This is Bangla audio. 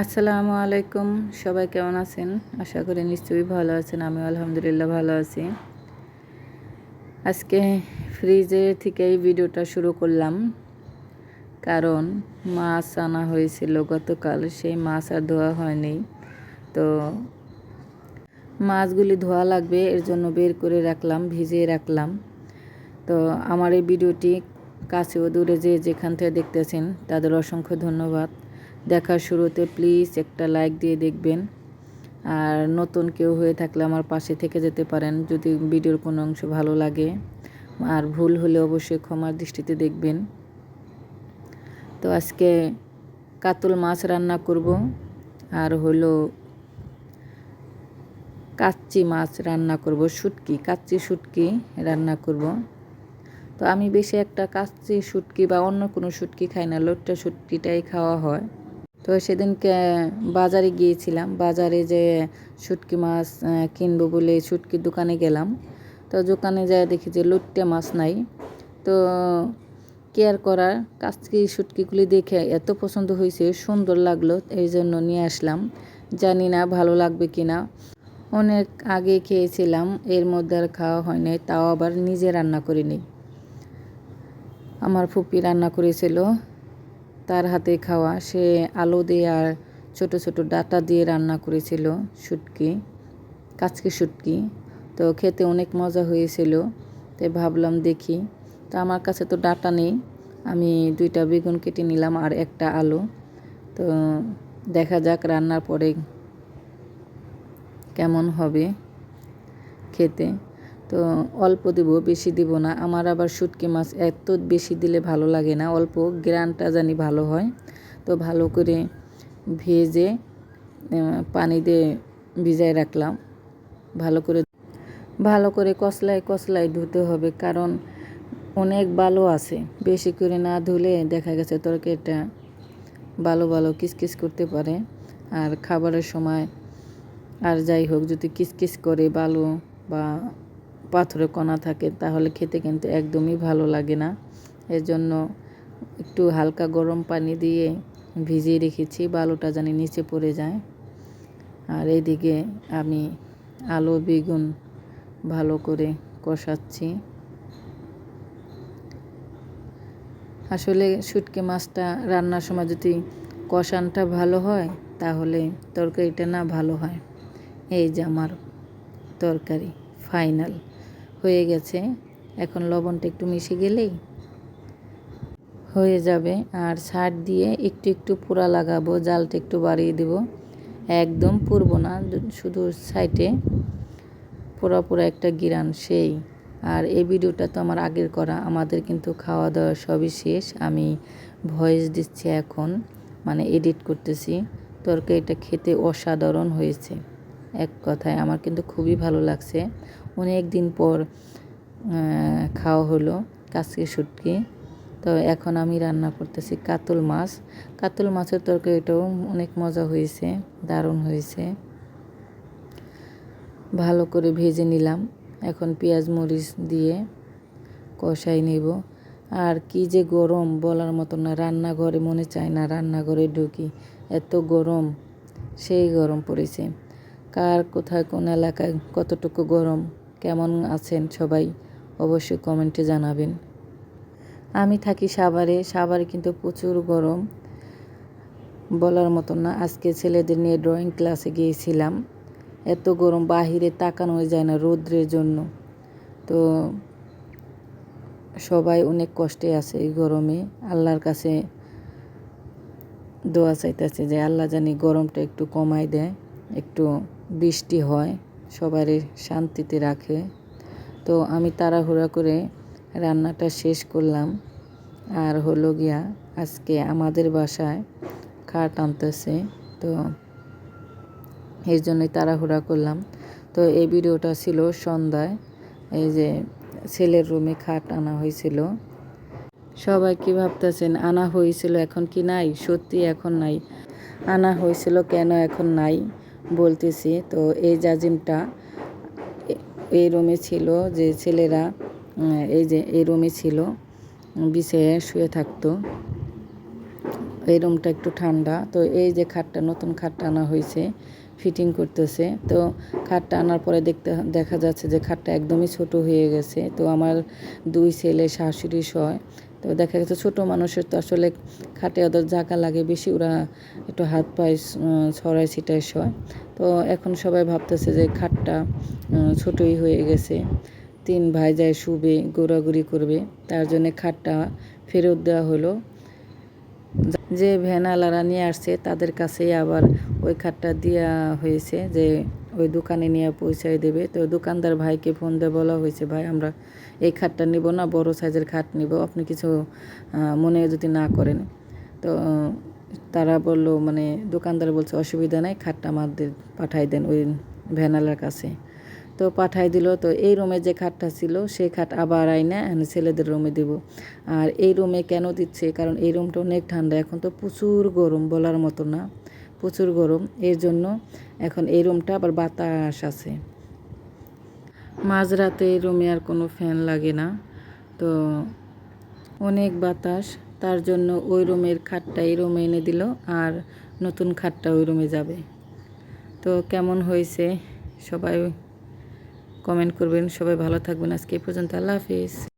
আসসালামু আলাইকুম, সবাই কেমন আছেন? আশা করি নিশ্চয়ই ভালো আছেন আমি আলহামদুলিল্লাহ ভালো আছি। আজকে ফ্রিজে থেকেই ভিডিওটা শুরু করলাম। কারণ মাছ আনা হয়েছিল গতকাল, সেই মাছ আর ধোয়া হয়নি। তো মাছগুলি ধোয়া লাগবে, এর জন্য বের করে রাখলাম, ভিজিয়ে রাখলাম। তো আমার এই ভিডিওটি কাছেও দূরে যে যেখান থেকে দেখতেছেন, তাদের অসংখ্য ধন্যবাদ। দেখার শুরুতে প্লিজ একটা লাইক দিয়ে দেখবেন। আর নতুন কেউ হয়ে থাকলে আমার পাশে থেকে যেতে পারেন যদি ভিডিওর কোনো অংশ ভালো লাগে। আর ভুল হলে অবশ্যই ক্ষমার দৃষ্টিতে দেখবেন। তো আজকে কাতল মাছ রান্না করব। আর হলো কাচ্চি মাছ রান্না করব, শুটকি, কাচ্চি শুটকি রান্না করব। তো আমি বেশি একটা কাচ্চি শুটকি বা অন্য কোনো শুটকি খাই না, লোটটা শুটকিটাই খাওয়া হয়। তো সেদিনকে বাজারে গিয়েছিলাম। বাজারে যে শুটকি মাছ কিনবো বলে শুটকির দোকানে গেলাম। তো দোকানে যায় দেখি যে লুট্টে মাছ নাই। তো কেয়ার করার কাচকি শুটকিগুলি দেখে এত পছন্দ হয়েছে, সুন্দর লাগল, এই জন্য নিয়ে আসলাম। জানি না ভালো লাগবে কি না। অনেক আগে খেয়েছিলাম, এর মধ্যে আর খাওয়া হয়নি তাও আবার নিজে রান্না করিনি। আমার ফুপি রান্না করেছিল। তার হাতে খাওয়া, সে আলু দিয়ে আর ছোট ছোট ডাটা দিয়ে রান্না করেছিল, শুটকি, কাচকি শুটকি। তো খেতে অনেক মজা হয়েছিল। তাই ভাবলাম, দেখি, তো আমার কাছে তো ডাটা নেই। আমি দুইটা বেগুন কেটে নিলাম আর একটা আলু। তো দেখা যাক রান্নার পরে কেমন হবে খেতে। তো অল্প দেব, বেশি দিব না। আমার আবার শুটকি মাছ এত বেশি দিলে ভালো লাগে না, অল্প গ্রানটা জানি ভালো হয়। তো ভালো করে ভেজে পানি দিয়ে ভিজায় রাখলাম। ভালো করে ভালো করে কসলায় কসলায় ধুতে হবে, কারণ অনেক বালো আছে। বেশি করে না ধুলে দেখা গেছে তরকারিটা ভালো ভালো কিসকিস করতে পারে। আর খাবারের সময় আর যাই হোক, যদি কিসকিস করে বালু বা পাথরে কণা থাকে, তাহলে খেতে কিন্তু একদমই ভালো লাগে না। এর জন্য একটু হালকা গরম পানি দিয়ে ভিজিয়ে রেখেছি, বালুটা জানি নিচে পড়ে যায়। আর এইদিকে আমি আলু, বেগুন ভালো করে কষাচ্ছি। আসলে শুটকি মাছটা রান্নার সময় যদি কষানটা ভালো হয়, তাহলে তরকারিটা না ভালো হয়। এই যে আমার তরকারি, ফাইনাল। হয়ে গেছে। এখন লবণটা একটু মিশে গেলেই হয়ে যাবে। আর ছাড় দিয়ে একটু একটু পোড়া লাগাবো, জালটা একটু বাড়িয়ে দেব। একদম পুরব না, শুধু সাইডে পোড়া পোড়া একটা গিরান সেই। আর এই ভিডিওটা তো আমার আগের করা, আমাদের কিন্তু খাওয়া দাওয়া সবই শেষ। আমি ভয়েস দিচ্ছি এখন মানে এডিট করতেছি। তরকারিটা খেতে অসাধারণ হয়েছে। এক কথায় আমার কিন্তু খুবই ভালো লাগছে। অনেক দিন পর খাওয়া হলো কাচকি, শুটকি। তো এখন আমি রান্না করতেছি কাতল মাছ। কাতল মাছের তরকারিটাও অনেক মজা হয়েছে, দারুণ হয়েছে। ভালো করে ভেজে নিলাম। এখন পেঁয়াজ, মরিচ দিয়ে কষাই নেব। আর কি যে গরম বলার মতো না, রান্নাঘরে মনে চায় না রান্নাঘরে ঢুকি। এত গরম, সেই গরম পড়েছে। কার কোথায় কোন এলাকায় কতটুকু গরম? কেমন আছেন সবাই, অবশ্যই কমেন্টে জানাবেন। আমি থাকি সাভারে সাভারে কিন্তু প্রচুর গরম। বলার মতো না, আজকে ছেলেদের নিয়ে ড্রয়িং ক্লাসে গিয়েছিলাম। এত গরম, বাহিরে তাকানো যায় না রৌদ্রের জন্য। তো সবাই অনেক কষ্টে আছে এই গরমে। আল্লাহর কাছে দোয়া চাইতেছে যে, আল্লাহ জানি গরমটা একটু কমাই দেয়, একটু বৃষ্টি হয়। সবারই শান্তিতে রাখে। তো আমি তাড়াহুড়া করে রান্নাটা শেষ করলাম। আর হলো গিয়া আজকে আমাদের বাসায় খাট আনতেছে। তো এর জন্যই তাড়াহুড়া করলাম। তো এই ভিডিওটা ছিল সন্ধ্যায়। এই যে ছেলের রুমে খাট আনা হয়েছিল। সবাই কি ভাবতেছেন, আনা হয়েছিল এখন কি নাই? সত্যি এখন নাই। আনা হয়েছিল কেন এখন নাই? বলতেছি, তো এই জাজিমটা এই রুমে ছিল যে ছেলেরা এই যে এই রুমে ছিল বিছায়ে শুয়ে থাকতো। এই রুমটা একটু ঠান্ডা, তো এই যে খাটটা, নতুন খাটটা আনা হয়েছে, ফিটিং করতেছে, তো খাটটা আনার পরে দেখতে, দেখা যাচ্ছে যে খাটটা একদমই ছোট হয়ে গেছে। তো আমার দুই ছেলে শাশুড়ি সয় তো দেখা গেছে ছোট মানুষের তো আসলে খাটে ওদের জায়গা লাগে বেশি, ওরা একটু হাত পায়ে ছড়ায় ছিটায় শয়। তো এখন সবাই ভাবতেছে যে খাটটা ছোটই হয়ে গেছে। তিন ভাই যায় শুবে, ঘোরাঘুরি করবে। তার জন্য খাটটা ফেরত দেওয়া হলো। যে ভ্যানালারা নিয়ে আসছে, তাদের কাছেই আবার ওই খাটটা দেওয়া হয়েছে যে ওই দোকানে নিয়ে পৌঁছায় দেবে। তো দোকানদার ভাইকে ফোন দিয়ে বলা হয়েছে, ভাই, আমরা এই খাটটা নিব না, বড় সাইজের খাট নিব। আপনি কিছু মনে যদি না করেন। তো তারা বলল মানে দোকানদার বলছে, অসুবিধা নাই, খাটটা আমাদের পাঠাই দেন ওই ভ্যানালার কাছে। তো পাঠাই দিল। তো এই রুমে যে খাটটা ছিল, সেই খাট আবার আইনা ছেলেদের রুমে দেব। আর এই রুমে কেন দিচ্ছে? কারণ এই রুমটা অনেক ঠান্ডা, এখন তো প্রচুর গরম বলার মতো না। প্রচুর গরম, এর জন্য এখন এই রুমটা আবার বাতাস আছে। মাঝরাতে এই রুমে আর কোনো ফ্যান লাগে না। তো অনেক বাতাস, তার জন্য ওই রুমের খাটটা এই রুমে এনে দিল আর নতুন খাটটা ওই রুমে যাবে। তো কেমন হয়েছে? সবাই কমেন্ট করবেন। সবাই ভালো থাকবেন। আজকে এই পর্যন্ত। আল্লাহ হাফিজ।